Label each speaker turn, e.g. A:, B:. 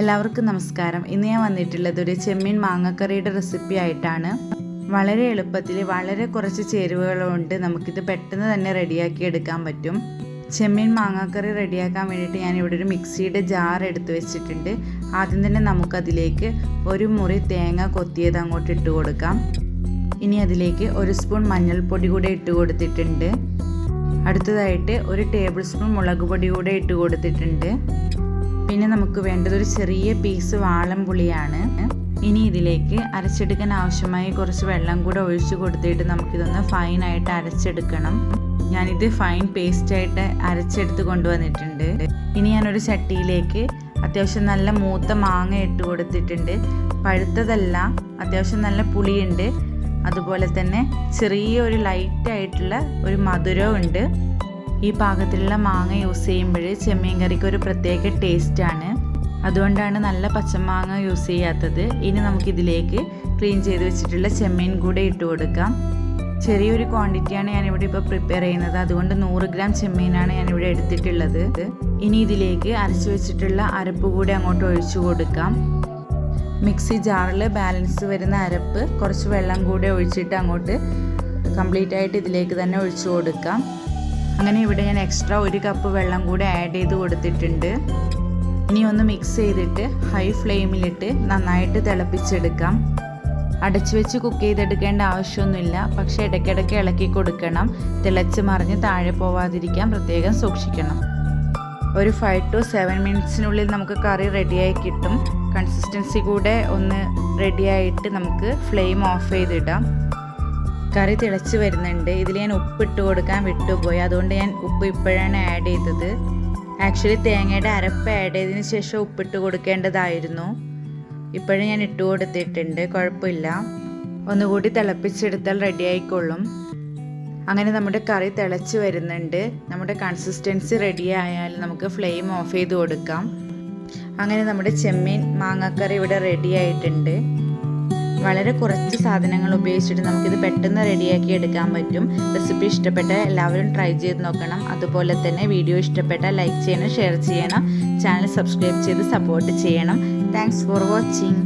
A: എല്ലാവർക്കും നമസ്കാരം. ഇന്ന് ഞാൻ വന്നിട്ടുള്ളത് ഒരു ചെമ്മീൻ മാങ്ങക്കറിയുടെ റെസിപ്പി ആയിട്ടാണ്. വളരെ എളുപ്പത്തിൽ വളരെ കുറച്ച് ചേരുവകൾ കൊണ്ട് നമുക്കിത് പെട്ടെന്ന് തന്നെ റെഡിയാക്കി എടുക്കാൻ പറ്റും. ചെമ്മീൻ മാങ്ങാക്കറി റെഡിയാക്കാൻ വേണ്ടിയിട്ട് ഞാൻ ഇവിടെ ഒരു മിക്സിയുടെ ജാർ എടുത്ത് വെച്ചിട്ടുണ്ട്. ആദ്യം തന്നെ നമുക്കതിലേക്ക് ഒരു മുറി തേങ്ങ കൊത്തിയത് അങ്ങോട്ട് ഇട്ട് കൊടുക്കാം. ഇനി അതിലേക്ക് ഒരു സ്പൂൺ മഞ്ഞൾപ്പൊടി കൂടെ ഇട്ട് കൊടുത്തിട്ടുണ്ട്. അടുത്തതായിട്ട് ഒരു ടേബിൾ സ്പൂൺ മുളക് പൊടി കൂടെ ഇട്ട് കൊടുത്തിട്ടുണ്ട്. പിന്നെ നമുക്ക് വേണ്ടത് ഒരു ചെറിയ പീസ് വാളംപുളിയാണ് ഇനി ഇതിലേക്ക് അരച്ചെടുക്കാൻ ആവശ്യമായി കുറച്ച് വെള്ളം കൂടെ ഒഴിച്ചു കൊടുത്തിട്ട് നമുക്കിതൊന്ന് ഫൈനായിട്ട് അരച്ചെടുക്കണം. ഞാനിത് ഫൈൻ പേസ്റ്റായിട്ട് അരച്ചെടുത്ത് കൊണ്ടുവന്നിട്ടുണ്ട്. ഇനി ഞാനൊരു ചട്ടിയിലേക്ക് അത്യാവശ്യം നല്ല മൂത്ത മാങ്ങ ഇട്ട് കൊടുത്തിട്ടുണ്ട്. പഴുത്തതല്ല അത്യാവശ്യം നല്ല പുളിയുണ്ട്. അതുപോലെ തന്നെ ചെറിയ ഒരു ലൈറ്റ് ആയിട്ടുള്ള ഒരു മധുരവും ഉണ്ട് ഈ പാകത്തിലുള്ള മാങ്ങ യൂസ് ചെയ്യുമ്പോൾ ചെമ്മീൻ കറിക്ക് ഒരു പ്രത്യേക ടേസ്റ്റാണ് അതുകൊണ്ടാണ് നല്ല പച്ചമാങ്ങ യൂസ് ചെയ്യാത്തത്. ഇനി നമുക്കിതിലേക്ക് ക്ലീൻ ചെയ്ത് വെച്ചിട്ടുള്ള ചെമ്മീൻ കൂടെ ഇട്ട് കൊടുക്കാം. ചെറിയൊരു ക്വാണ്ടിറ്റിയാണ് ഞാനിവിടെ ഇപ്പോൾ പ്രിപ്പയർ ചെയ്യുന്നത്. അതുകൊണ്ട് നൂറ് ഗ്രാം ചെമ്മീനാണ് ഞാനിവിടെ എടുത്തിട്ടുള്ളത്. ഇനി ഇതിലേക്ക് അരച്ചു വെച്ചിട്ടുള്ള അരപ്പ് കൂടി അങ്ങോട്ട് ഒഴിച്ചു കൊടുക്കാം. മിക്സി ജാറിൽ ബാലൻസ് വരുന്ന അരപ്പ് കുറച്ച് വെള്ളം കൂടെ ഒഴിച്ചിട്ട് അങ്ങോട്ട് കംപ്ലീറ്റ് ആയിട്ട് ഇതിലേക്ക് തന്നെ ഒഴിച്ചു കൊടുക്കാം. അങ്ങനെ ഇവിടെ ഞാൻ എക്സ്ട്രാ ഒരു കപ്പ് വെള്ളം കൂടി ആഡ് ചെയ്ത് കൊടുത്തിട്ടുണ്ട്. ഇനി ഒന്ന് മിക്സ് ചെയ്തിട്ട് ഹൈ ഫ്ലെയിമിലിട്ട് നന്നായിട്ട് തിളപ്പിച്ചെടുക്കാം. അടച്ചു വെച്ച് കുക്ക് ചെയ്തെടുക്കേണ്ട ആവശ്യമൊന്നുമില്ല. പക്ഷേ ഇടയ്ക്കിടയ്ക്ക് ഇളക്കി കൊടുക്കണം. തിളച്ച് മറിഞ്ഞ് താഴെ പോവാതിരിക്കാൻ പ്രത്യേകം സൂക്ഷിക്കണം. ഒരു ഫൈവ് ടു സെവൻ മിനിറ്റ്സിനുള്ളിൽ നമുക്ക് കറി റെഡിയായി കിട്ടും. കൺസിസ്റ്റൻസി കൂടെ ഒന്ന് റെഡിയായിട്ട് നമുക്ക് ഫ്ലെയിം ഓഫ് ചെയ്തിടാം. കറി തിളച്ച് വരുന്നുണ്ട്. ഇതിൽ ഞാൻ ഉപ്പിട്ട് കൊടുക്കാൻ വിട്ടുപോയി. അതുകൊണ്ട് ഞാൻ ഉപ്പ് ഇപ്പോഴാണ് ആഡ് ചെയ്തത്. ആക്ച്വലി തേങ്ങയുടെ അരപ്പ് ആഡ് ചെയ്തതിന് ശേഷം ഉപ്പിട്ട് കൊടുക്കേണ്ടതായിരുന്നു. ഇപ്പോഴും ഞാൻ ഇട്ട് കൊടുത്തിട്ടുണ്ട്. കുഴപ്പമില്ല. ഒന്നുകൂടി തിളപ്പിച്ചെടുത്താൽ റെഡി ആയിക്കൊള്ളും അങ്ങനെ നമ്മുടെ കറി തിളച്ച് വരുന്നുണ്ട്. നമ്മുടെ കൺസിസ്റ്റൻസി റെഡി ആയാൽ നമുക്ക് ഫ്ലെയിം ഓഫ് ചെയ്ത് കൊടുക്കാം. അങ്ങനെ നമ്മുടെ ചെമ്മീൻ മാങ്ങാക്കറി ഇവിടെ റെഡി ആയിട്ടുണ്ട്. വളരെ കുറച്ച് സാധനങ്ങൾ ഉപയോഗിച്ചിട്ട് നമുക്കിത് പെട്ടെന്ന് റെഡിയാക്കി എടുക്കാൻ പറ്റും. റെസിപ്പി ഇഷ്ടപ്പെട്ട എല്ലാവരും ട്രൈ ചെയ്ത് നോക്കണം. അതുപോലെ തന്നെ വീഡിയോ ഇഷ്ടപ്പെട്ട ലൈക്ക് ചെയ്യണം ഷെയർ ചെയ്യണം. ചാനൽ സബ്സ്ക്രൈബ് ചെയ്ത് സപ്പോർട്ട് ചെയ്യണം. Thanks for watching